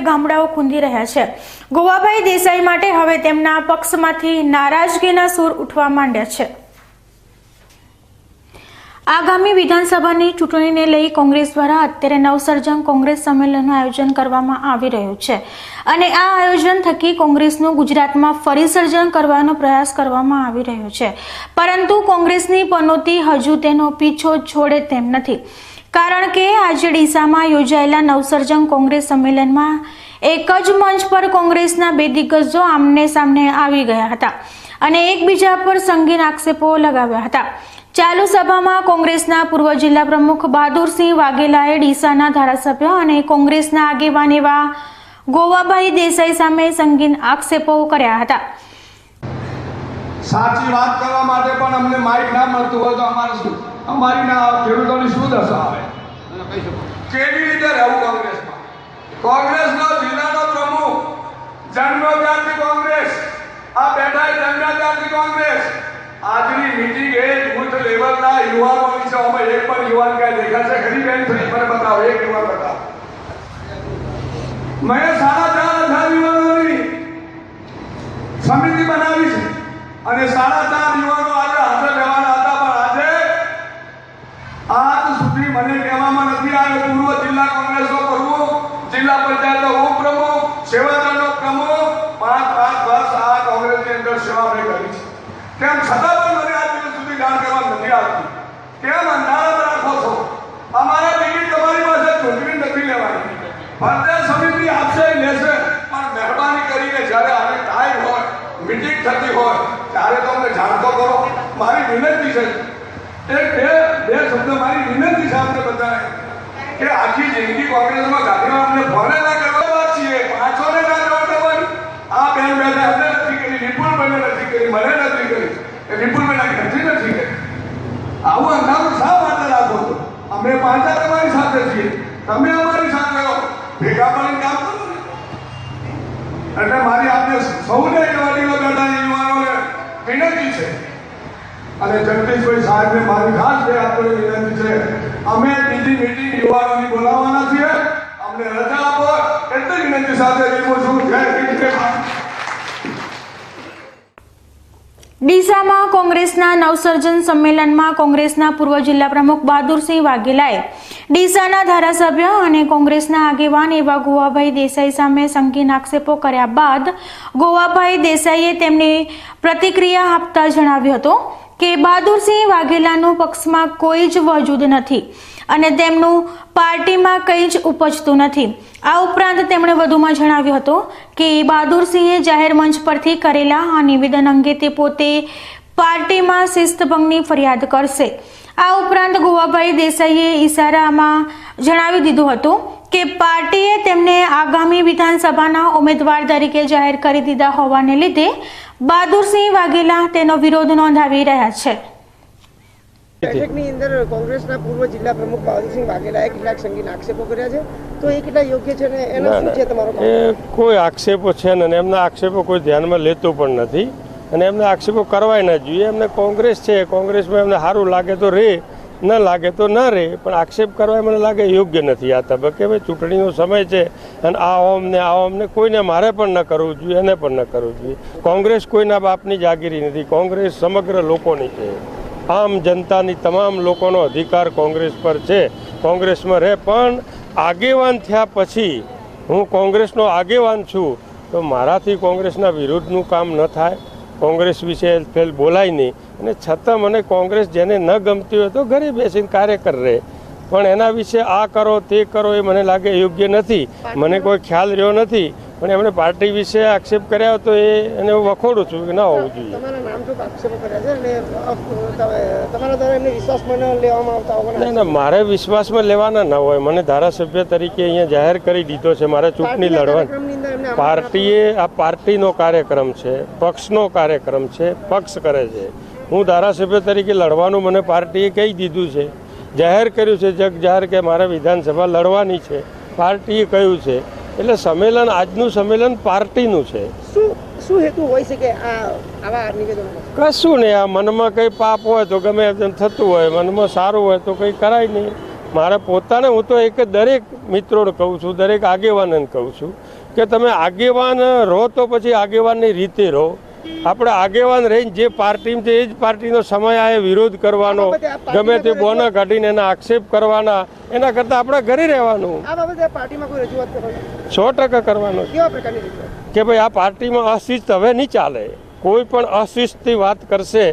ગામડાઓ ખૂંદી રહ્યા છે. ગોવાભાઈ દેસાઈ માટે હવે તેમના પક્ષમાંથી નારાજગીના સૂર ઉઠવા માંડ્યા છે. આગામી વિધાનસભાની ચૂંટણીને લઈ કોંગ્રેસ દ્વારા અત્યારે નવસર્જન કોંગ્રેસ સંમેલનનું આયોજન કરવામાં આવી રહ્યું છે. અને આ આયોજન થકી કોંગ્રેસનું ગુજરાતમાં ફરી સર્જન કરવાનો પ્રયાસ કરવામાં આવી રહ્યો છે. પરંતુ કોંગ્રેસની પનોતી હજુ તેનો પીછો છોડે તેમ નથી. કારણ કે આજે ડીસામાં યોજાયેલા નવસર્જન કોંગ્રેસ સંમેલનમાં એક જ મંચ પર કોંગ્રેસના બે દિગ્ગજો આમને સામને આવી ગયા હતા અને એકબીજા પર સંગીન આક્ષેપો લગાવ્યા હતા. ચાલુ સભામાં કોંગ્રેસના પૂર્વ જિલ્લા પ્રમુખ બહાદુરસિંહ વાઘેલાએ ડીસાના ધારાસભ્ય અને કોંગ્રેસના આગેવાન એવા ગોવાભાઈ દેસાઈ સામે સંગીન આક્ષેપો કર્યા હતા. સાચી વાત કરવા માટે પણ અમને માઇક ના મળતું હોય તો અમારે શું? અમારી ના ખેડૂતોની શું દશા આવે? કેવી રીતે રહેવું કોંગ્રેસમાં? કોંગ્રેસનો જિલ્લાનો પ્રમુખ જન્મજાતિ કોંગ્રેસ આ બેઠા જન્મજાતિ કોંગ્રેસ. આજની મીટિંગ એ બુથ લેવલના યુવાનોની છે. અમે એક પણ યુવાન ક્યાં દેખાશે ખરી બેન થઈ મને બતાવો એક યુવાન બતાવો. મેં સાડા ચાર હજાર યુવાનોની સમિતિ બનાવી છે. અને સાડા ચાર યુવાનો આજે હાજર રહેવાના હતા પણ આજે આજ સુધી મને કહેવામાં નથી આવ્યું પૂર્વ જિલ્લા કોંગ્રેસનો પ્રમુખ જિલ્લા પંચાયતનો ઉપપ્રમુખ સેવાદળનો પ્રમુખ પાંચ પાંચ વર્ષ આ કોંગ્રેસની અંદર સેવા મેં કરી છે તેમ છતાં પણ મને આજ દિવસ સુધી જાણ કરવા નથી આવતી કેમ અંધારા રાખો છો અમારે ટિકિટ તમારી પાસે ચૂંટણી નથી લેવાની ફરતે સમિતિ આપશે એ લેશે. પણ મહેરબાની કરીને જ્યારે આવી ટાઈમ હોય મીટિંગ થતી હોય, ત્યારે તમને જાણતો કરો. મારી વિનંતી છે. એક બે બે શબ્દ મારી વિનંતી છે આપણે બધાને. કે આખી જિંદગી કોંગ્રેસમાં ગાંધીમાં અમને ભણે ના કરવા છીએ પાંચોને ના કરવા દેવાની આ બેન બેને અમને નથી કરી વિપુલભાઈને નથી કરી, મને નથી કરી. એ વિપુલભાઈના ઘરથી નથી કરી. આવું અંધારું શા માટે રાખો છો? અમે પાંચા તમારી સાથે છીએ. તમે અમારી સાથે રહો ભેગા મળીને કામ કરો ને એટલે મારી આપને સૌને યુવાનીઓ બેઠા યુવાનોને વિનંતી છે. અને જગદીશભાઈ સાહેબને મારી ખાસ બે આપણે વિનંતી છે. અમે બીજી મીટિંગ યુવાનોની બોલાવવાના છીએ. અમને રજા આપો. એટલી વિનંતી સાથે લીધું છું. જય ડીસામાં કોંગ્રેસના નવસર્જન સંમેલનમાં કોંગ્રેસના પૂર્વ જિલ્લા પ્રમુખ બહાદુરસિંહ વાઘેલાએ ડીસાના ધારાસભ્ય અને કોંગ્રેસના આગેવાન એવા ગોવાભાઈ દેસાઈ સામે સંગીન આક્ષેપો કર્યા બાદ ગોવાભાઈ દેસાઈએ તેમની પ્રતિક્રિયા આપતા જણાવ્યું હતું કે, બહાદુરસિંહ વાઘેલાનું પક્ષમાં કોઈ જ વજૂદ નથી. અને તેમનું પાર્ટીમાં કંઈ જ ઉપજતું નથી. આ ઉપરાંત તેમણે વધુમાં જણાવ્યું હતું કે બહાદુરસિંહે જાહેર મંચ પરથી કરેલા આ નિવેદન અંગે તે પોતે પાર્ટીમાં શિસ્તભંગની ફરિયાદ કરશે. આ ઉપરાંત ગોવાભાઈ દેસાઈએ ઈશારામાં જણાવી દીધું હતું કે પાર્ટીએ તેમને આગામી વિધાનસભાના ઉમેદવાર તરીકે જાહેર કરી દીધા હોવાને લીધે બહાદુરસિંહ વાઘેલા તેનો વિરોધ નોંધાવી રહ્યા છે. બેઠકની અંદર કોંગ્રેસના પૂર્વ જિલ્લા પ્રમુખ બહાદુરસિંહ વાઘેલાએ કેટલાક સંગીન આક્ષેપો કર્યા છે. તો એ કેટલા યોગ્ય છે ને એનો શું છે તમારો એ કોઈ આક્ષેપો છે ને અને એમના આક્ષેપો કોઈ ધ્યાનમાં લેતું પણ નથી. અને એમને આક્ષેપો કરવાય ના જોઈએ. એમને કોંગ્રેસ છે. કોંગ્રેસમાં એમને સારું લાગે તો રે ન લાગે તો ન રહે પણ આક્ષેપ કરવા મને લાગે યોગ્ય નથી આ તબક્કે. ભાઈ ચૂંટણીનો સમય છે અને આ ઓમ ને આ ઓમ ને કોઈને મારે પણ ન કરવું જોઈએ એને પણ ન કરવું જોઈએ. કોંગ્રેસ કોઈના બાપની જાગીરી નથી. કોંગ્રેસ સમગ્ર લોકોની છે. આમ જનતાની તમામ લોકોનો અધિકાર કોંગ્રેસ પર છે. કોંગ્રેસમાં રહે પણ આગેવાન થયા પછી હું કોંગ્રેસનો આગેવાન છું તો મારાથી કોંગ્રેસના વિરુદ્ધનું કામ ન થાય. કોંગ્રેસ વિશે ફેલ બોલાય નહીં. અને છતાં મને કોંગ્રેસ જેને ન ગમતી હોય તો ઘરે બેસીને કાર્યકર રહે. પણ એના વિશે આ કરો તે કરો એ મને લાગે યોગ્ય નથી. મને કોઈ ખ્યાલ રહ્યો નથી. પણ એમણે પાર્ટી વિશે આક્ષેપ કર્યા હતો એ એને હું વખોડું છું કે ના હોવું જોઈએ. ન ના મારે વિશ્વાસમાં લેવાના ના હોય. મને ધારાસભ્ય તરીકે અહીંયા જાહેર કરી દીધો છે મારે ચૂંટણી લડવાની. પાર્ટીએ આ પાર્ટીનો કાર્યક્રમ છે પક્ષનો કાર્યક્રમ છે પક્ષ કરે છે. હું ધારાસભ્ય તરીકે લડવાનું મને પાર્ટીએ કહી દીધું છે. જાહેર કર્યું છે જગ જાહેર કે મારે વિધાનસભા લડવાની છે. પાર્ટીએ કહ્યું છે. એટલે સંમેલન આજનું સંમેલન પાર્ટીનું છે. શું શું હેતુ હોય શકે આ આવા નિવેદનો? કશું નહીં આ મનમાં કંઈ પાપ હોય તો ગમે તેમ થતું હોય મનમાં સારું હોય તો કંઈ કરાય નહીં. મારા પોતાને હું તો એક દરેક મિત્રોને કહું છું દરેક આગેવાનને કહું છું કે તમે આગેવાન રહો તો પછી આગેવાનની રીતે રહો. આપણે આગેવાન રહીને જે પાર્ટી છે એ જ પાર્ટીનો સમય આ વિરોધ કરવાનો ગમે તે બોના કાઢીને એના આક્ષેપ કરવાના એના કરતાં આપણે ઘરે રહેવાનું. સો ટકા કરવાનું કે ભાઈ આ પાર્ટીમાં અશિસ્ત હવે નહીં ચાલે. કોઈ પણ અશિસ્તથી વાત કરશે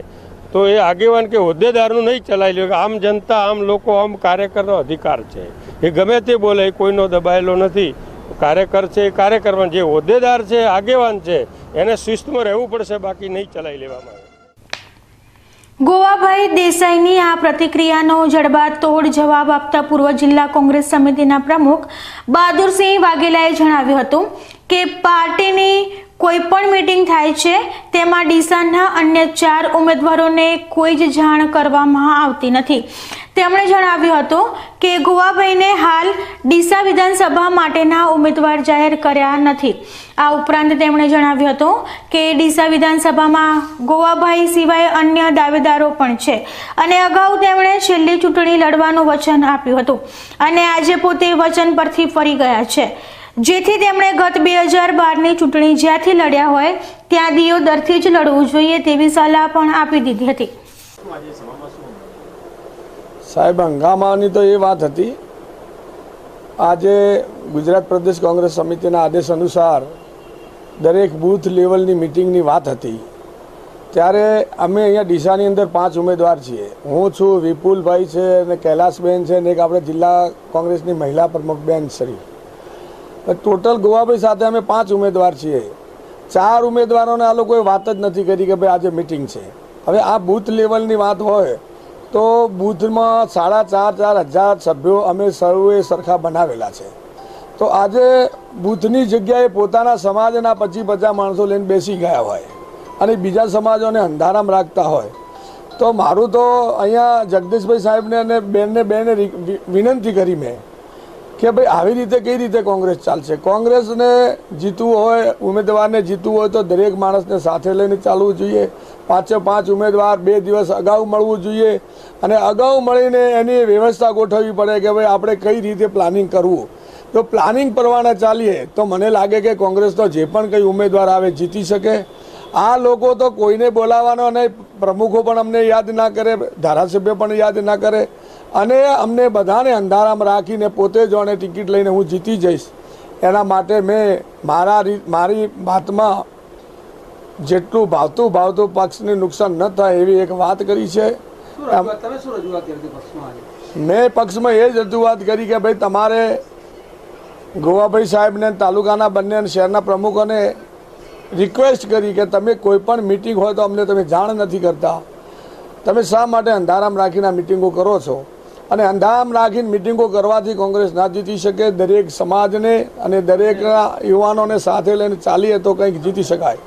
તો એ આગેવાન કે હોદ્દેદારનું નહીં ચલાવી લે. આમ જનતા આમ લોકો આમ કાર્યકરનો અધિકાર છે. એ ગમે તે બોલે કોઈનો દબાયેલો નથી. કાર્યકર છે કાર્યકરમાં જે હોદ્દેદાર છે, આગેવાન છે, એને શિસ્તમાં રહેવું પડશે, બાકી નહીં ચલાવી લેવામાં આવે. ગોવાભાઈ દેસાઈની આ પ્રતિક્રિયાનો જડબાતોડ જવાબ આપતા પૂર્વ જિલ્લા કોંગ્રેસ સમિતિના પ્રમુખ બહાદુરસિંહ વાઘેલાએ જણાવ્યું હતું કે પાર્ટીની કોઈ પણ મીટિંગ થાય છે, તેમાં ડીસાના અન્ય ચાર ઉમેદવારોને કોઈ જ જાણ કરવામાં આવતી નથી. તેમણે જણાવ્યું હતું કે ગોવાભાઈને હાલ ડીસા વિધાનસભા માટેના ઉમેદવાર જાહેર કર્યા નથી. આ ઉપરાંત તેમણે જણાવ્યું હતું કે ડીસા વિધાનસભામાં ગોવાભાઈ સિવાય અન્ય દાવેદારો પણ છે અને અગાઉ તેમણે છેલ્લી ચૂંટણી લડવાનું વચન આપ્યું હતું. અને આજે પોતે વચન પરથી ફરી ગયા છે. જેથી તેમણે ગત બે હજાર બારની ચૂંટણી જ્યાંથી લડ્યા હોય, ત્યાં દિયોદરથી જ લડવું જોઈએ તેવી સલાહ પણ આપી દીધી હતી. સાહેબ, હંગામાની તો એ વાત હતી. આજે ગુજરાત પ્રદેશ કોંગ્રેસ સમિતિના આદેશ અનુસાર દરેક બૂથ લેવલની મિટિંગની વાત હતી. ત્યારે અમે અહીંયા ડીસાની અંદર પાંચ ઉમેદવાર છીએ. હું છું વિપુલભાઈ છે અને કૈલાસબેન છે અને એક આપણે જિલ્લા કોંગ્રેસની મહિલા પ્રમુખ બેન શ્રી ટોટલ ગોવાભાઈ સાથે અમે પાંચ ઉમેદવાર છીએ. ચાર ઉમેદવારોને આ લોકોએ વાત જ નથી કરી કે ભાઈ આજે મિટિંગ છે. હવે આ બૂથ લેવલની વાત હોય તો બૂથમાં સાડા ચાર ચાર હજાર સભ્યો અમે સૌએ સરખા બનાવેલા છે. તો આજે બૂથની જગ્યાએ પોતાના સમાજના પચી પચાસ માણસો લઈને બેસી ગયા હોય અને બીજા સમાજોને અંધારામ રાખતા હોય. તો મારું તો અહીંયા જગદીશભાઈ સાહેબને અને બેનને બેને વિનંતી કરી મેં કે ભાઈ આવી રીતે કઈ રીતે કોંગ્રેસ ચાલશે? કોંગ્રેસને જીતવું હોય, ઉમેદવારને જીતવું હોય તો દરેક માણસને સાથે લઈને ચાલવું જોઈએ. પાંચે પાંચ ઉમેદવાર બે દિવસ અગાઉ મળવું જોઈએ અને અગાઉ મળીને એની વ્યવસ્થા ગોઠવવી પડે કે ભાઈ આપણે કઈ રીતે પ્લાનિંગ કરવું. તો પ્લાનિંગ પ્રમાણે ચાલીએ તો મને લાગે કે કોંગ્રેસ તો જે પણ કંઈ ઉમેદવાર આવે જીતી શકે. આ લોકો તો કોઈને બોલાવવાનો નહીં, પ્રમુખો પણ અમને યાદ ના કરે, ધારાસભ્ય પણ યાદ ના કરે. અને અમને બધાને અંધારામાં રાખીને પોતે જોણે ટિકિટ લઈને હું જીતી જઈશ. એના માટે મેં મારા રીત મારી વાતમાં જેટલું ભાવતું ભાવતું પક્ષને નુકસાન ન થાય એવી એક વાત કરી છે. મેં પક્ષમાં એ જ રજૂઆત કરી કે ભાઈ તમારે ગોવાભાઈ સાહેબને તાલુકાના બંને શહેરના પ્રમુખોને રિક્વેસ્ટ કરી કે તમે કોઈ પણ મિટિંગ હોય તો અમને તમે જાણ નથી કરતા. તમે શા માટે અંધારામ રાખીને આ મિટિંગો કરો છો? અને અંધામ રાખીને મિટિંગો કરવાથી કોંગ્રેસ ના જીતી શકે દરેક સમાજને અને દરેક યુવાનોને સાથે લઈને ચાલીએ તો કંઈક જીતી શકાય.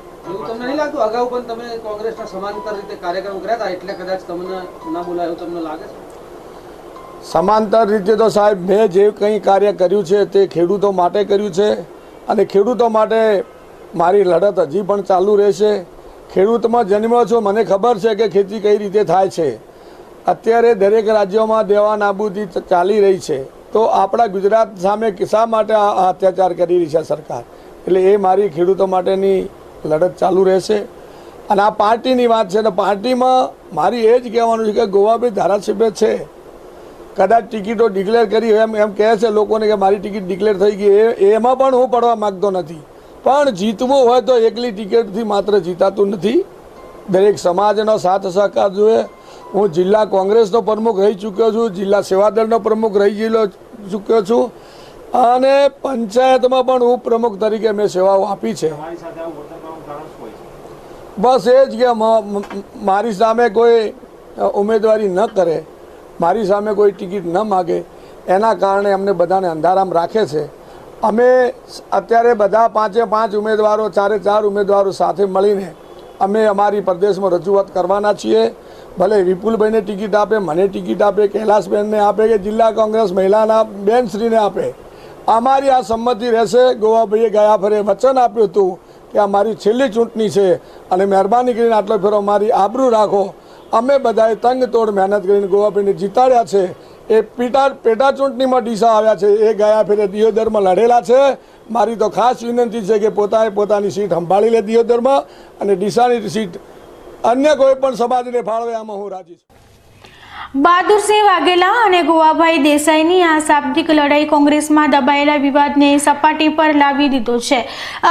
તમને લાગતું? અગાઉ પણ તમે કોંગ્રેસના સમાંતર રીતે કાર્યક્રમ કર્યા હતા એટલે કદાચ તમને ના બોલાય તમને લાગે છે? સમાંતર રીતે તો સાહેબ મેં જે કંઈ કાર્ય કર્યું છે તે ખેડૂતો માટે કર્યું છે અને ખેડૂતો માટે મારી લડત હજી પણ ચાલુ રહેશે. ખેડૂતમાં જન્મ્યો છું મને ખબર છે કે ખેતી કઈ રીતે થાય છે. અત્યારે દરેક રાજ્યોમાં દેવા નાબૂદી ચાલી રહી છે. તો આપણા ગુજરાત સામે શા માટે અત્યાચાર કરી રહી છે સરકાર? એટલે એ મારી ખેડૂતો માટેની લડત ચાલુ રહેશે. અને આ પાર્ટીની વાત છે, તો પાર્ટીમાં મારી એ જ કહેવાનું છે કે ગોવાભાઈ ધારાસભ્ય છે. કદાચ ટિકિટો ડિક્લેર કરી એમ એમ કહે છે લોકોને કે મારી ટિકિટ ડિક્લેર થઈ ગઈ, એ, એમાં પણ હું પડવા માગતો નથી. પણ જીતવું હોય તો એકલી ટિકિટથી માત્ર જીતાતું નથી. દરેક સમાજનો સાથ સહકાર જોઈએ. હું જિલ્લા કોંગ્રેસનો પ્રમુખ રહી ચૂક્યો છું, જિલ્લા સેવાદળનો પ્રમુખ રહી ગયેલો ચૂક્યો છું અને પંચાયતમાં પણ હું પ્રમુખ તરીકે મેં સેવાઓ આપી છે. બસ એ જ કે મારી સામે કોઈ ઉમેદવારી ન કરે, મારી સામે કોઈ ટિકિટ ન માગે, એના કારણે અમને બધાને અંધારામ રાખે છે. અમે અત્યારે બધા પાંચે પાંચ ઉમેદવારો, ચારે ચાર ઉમેદવારો સાથે મળીને અમે અમારી પ્રદેશમાં રજૂઆત કરવાના છીએ. ભલે વિપુલભાઈને ટિકિટ આપે, મને ટિકિટ આપે કૈલાસબેનને આપે કે જિલ્લા કોંગ્રેસ મહિલાના બેનશ્રીને આપે. અમારી આ સંમતિ રહેશે. ગોવાભાઈએ ગયા ફરે વચન આપ્યું હતું કે આ મારી છેલ્લી ચૂંટણી છે અને મહેરબાની કરીને આટલો ફેરો મારી આબરૂ રાખો. અમે બધાએ તંગતોડ મહેનત કરીને ગોવાભાઈને જીતાડ્યા છે. એ પેટા પેટા ચૂંટણીમાં ડીસા આવ્યા છે. એ ગયા ફેરે દિયોદરમાં લડેલા છે. મારી તો ખાસ વિનંતી છે કે પોતાએ પોતાની સીટ સંભાળી લે દિયોદરમાં અને ડીસાની સીટ અન્ય કોઈ પણ સમાજને ફાળવે, આમાં હું રાજી છું. બહાદુરસિંહ વાઘેલા અને ગોવાભાઈ દેસાઈની આ શાબ્દિક લડાઈ કોંગ્રેસમાં દબાયેલા વિવાદને સપાટી પર લાવી દીધો છે.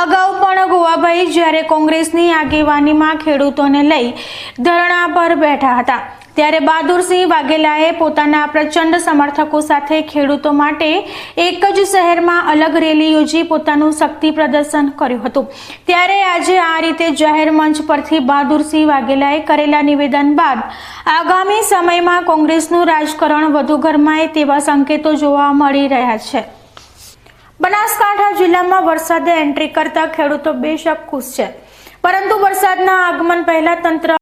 અગાઉ પણ ગોવાભાઈ જ્યારે કોંગ્રેસની આગેવાનીમાં ખેડૂતોને લઈ ધરણા પર બેઠા હતા. ત્યારે બહાદુરસિંહ વાઘેલાએ પોતાના પ્રચંડ સમર્થકો સાથે ખેડૂતો માટે એક જ શહેરમાં અલગ રેલી યોજી પોતાનું શક્તિ પ્રદર્શન કર્યું હતું. ત્યારે આજે આ રીતે જાહેર મંચ પરથી બહાદુરસિંહ વાઘેલાએ કરેલા નિવેદન બાદ આગામી સમયમાં કોંગ્રેસનું રાજકારણ વધુ ગરમાય તેવા સંકેતો જોવા મળી રહ્યા છે. બનાસકાંઠા જિલ્લામાં વરસાદે એન્ટ્રી કરતા ખેડૂતો બેશક ખુશ છે. પરંતુ વરસાદના આગમન પહેલા તંત્ર